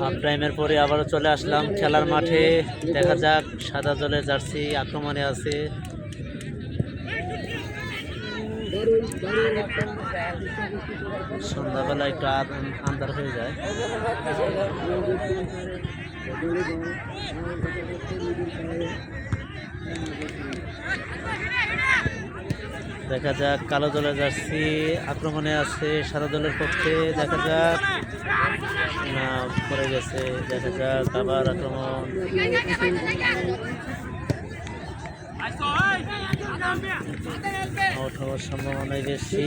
Half টাইমের পরে আবারও চলে আসলাম। খেলার মাঠে দেখা যাক, সাদা জলের জার্সি আক্রমণে আছে। সন্ধ্যাবেলা একটু আন্ধার হয়ে যায়? দেখা যাক, কালো দলের জার্সি, আক্রমণে আছে সাদা দলের পক্ষে, দেখা যাক। না, পড়ে গেছে, দেখা যাক, আবার আক্রমণ। আউট হওয়ার বেশি।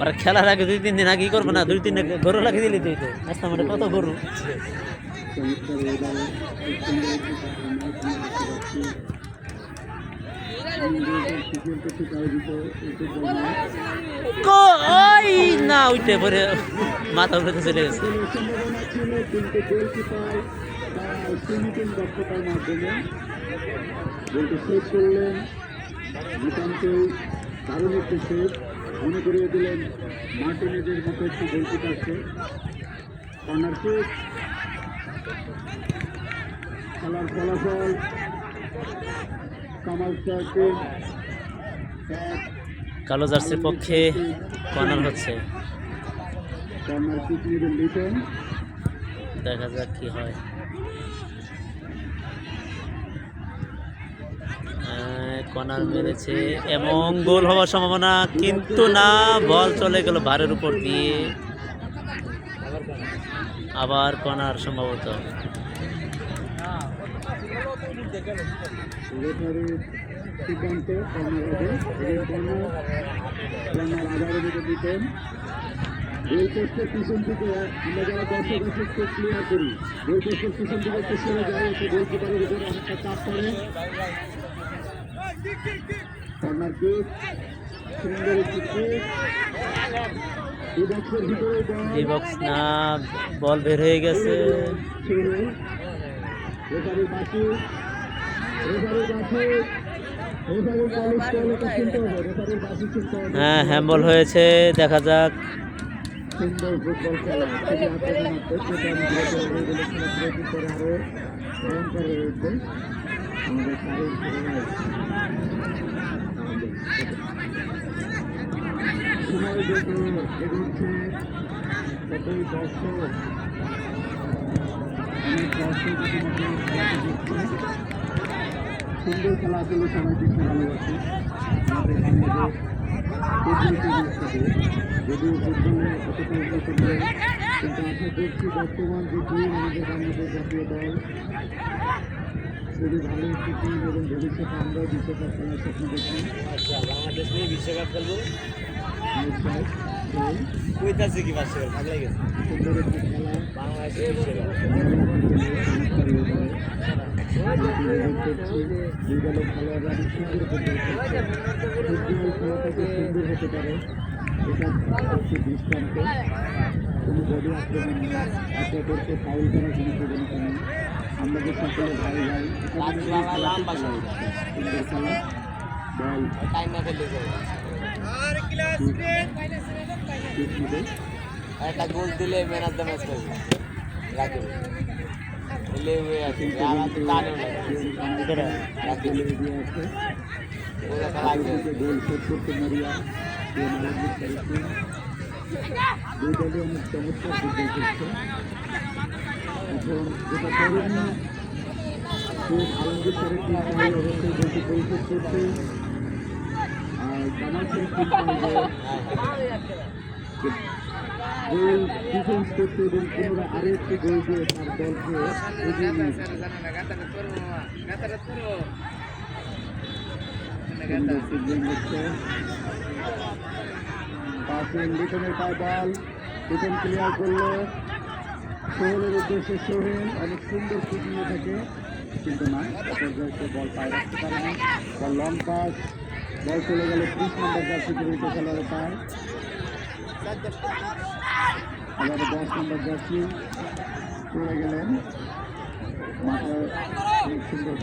ওরা খেলার আগে দুই তিন দিন, আগে করব না, দুই তিন গরু লাগিয়ে দিলি তুই তো। রাস্তা মাঠে কত গরু? মাথা চলে গেছে। মনে করিয়ে দিলেন। মার্টিনেজের মতো একটি গোলকিপারকে কর্নার কিক খেলার ফলাফল। কামাল কালো জার্সির পক্ষে কর্নার হচ্ছে। দেখা যাক কি হয়। কর্নার মেরেছে এবং গোল হওয়ার সম্ভাবনা কিন্তু না, বল চলে গেল ভারের উপর দিয়ে। আবার কর্নার সম্ভবত। কর্নার কিক সুন্দর বক্স না বল বের হয়ে গেছে। কলেজ কলেজটা শুনতে হবে রেফারির বাকি শুনতে হবে হ্যাঁ হ্যাম্বল হয়েছে দেখা যাক সুন্দর ফুটবল খেলা খুবই আক্রমণাত্মক সেটা আমি বিরত হবে বলে খেলাধুলা করে আরও ভয়ঙ্কর হয়ে উঠবে আমাদের শারীরিক খেলায় সময় সুন্দর খেলা আসলে সবাই দেখতে ভালোবাসে। আমাদের যদিও ফুটবলে অতটা উন্নত নয় বর্তমান যে টিম আমাদের বাংলাদেশ জাতীয় দল, খুবই ভালো একটি টিম এবং ভবিষ্যতে আমরাও বিশ্বকাপ খেলার স্বপ্ন দেখি বাংলাদেশ নিয়ে বিশ্বকাপ খেলব। কইতাছে কি পাশে ভালো বিশ্বকাপ দুই দলের খেলোয়াড়রা সুন্দর ফুটবল খেলছে সুন্দর হতে পারে এটা একটি দৃষ্টান্ত কোনো বডি আক্রমণ নেই একে অপরকে ফাউল করার কোনো প্রবণতা নেই আমরা সকলে ভাই ভাই হচ্ছে বল টাইম না একটা গোল দিলে ম্যান অফ দ্য ম্যাচ পাবে রাখবে এলে ওই আছে আর আছে তারও লাগে গোলে এগিয়ে আছে ওরা খেলা আগে আগে গোল শোধ করতে মরিয়া সে মানবিক খেলছে দুই দলই অনেক চমৎকার ফুটবল খেলছে এখন যেটা করেনি খুব আলমগীর স্যারের টিম তাই অবশ্যই গোলটি পরিশোধ করছে আর জামাল স্যারের টিম গোল ডিফেন্স করতে এবং পুনরায় আরও একটি গোল দিয়ে তার দলকে এগিয়ে নিয়ে পায় বল অনেক সুন্দর ফিল্ডিংয়ে থাকে কিন্তু না বল পায়ে রাখতে পারেনি বল লং পাস বল চলে গেল ত্রিশ নম্বর জার্সি পরিহিত খেলোয়াড়ের পায় আবার দশ নম্বর জার্সি চলে গেলেন অনেক সুন্দর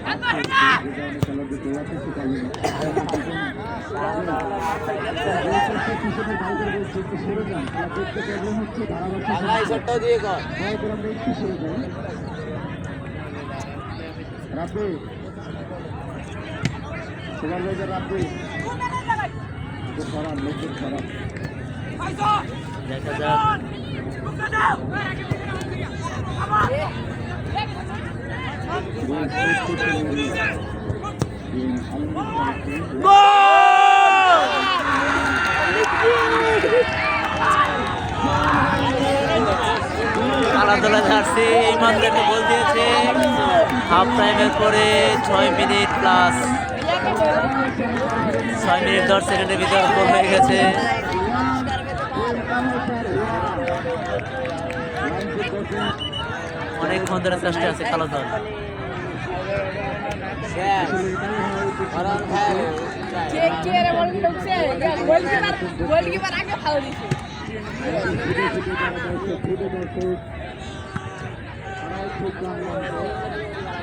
রাতে সুপারভাইজার দেখা যাক খেলাধুলা জার্সি ইমানদেরকে বল দিয়েছে। হাফ টাইমের পরে ছয় মিনিট প্লাস ছয় মিনিট দশ সেকেন্ডের ভিতরে গোল হয়ে গেছে। অনেক ধরে চেষ্টা আছে কালো দল।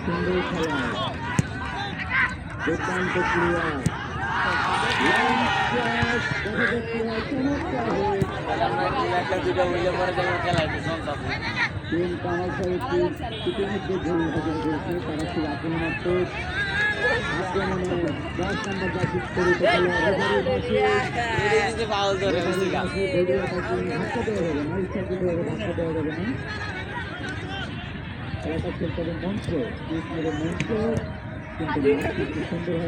সুন্দর খেলা দুর্দান্ত ক্রিয়া তিন কামাল সাহেব ইতিমধ্যে গোল হজম করেছে তারা ছিল আক্রমণাত্মক আক্রমণে দশ নম্বর মন্ত্র কিন্তু একটু সুন্দর হয়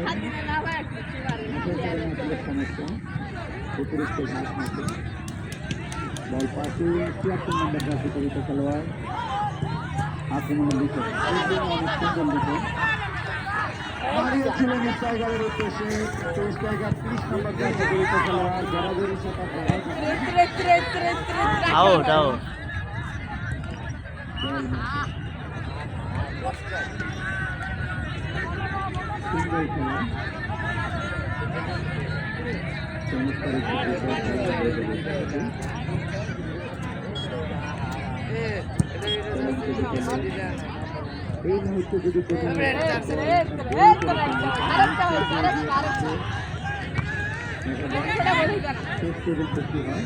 হাদিনে না ভাই কিছু পারে মাঠের কারণে আসলে সমস্যা অতিরিক্ত ঘাস মাঠে বল পাশে খেলোয়াড় সুন্দর এই মুহূর্তে যদি শেষ পর্যন্ত কি হয়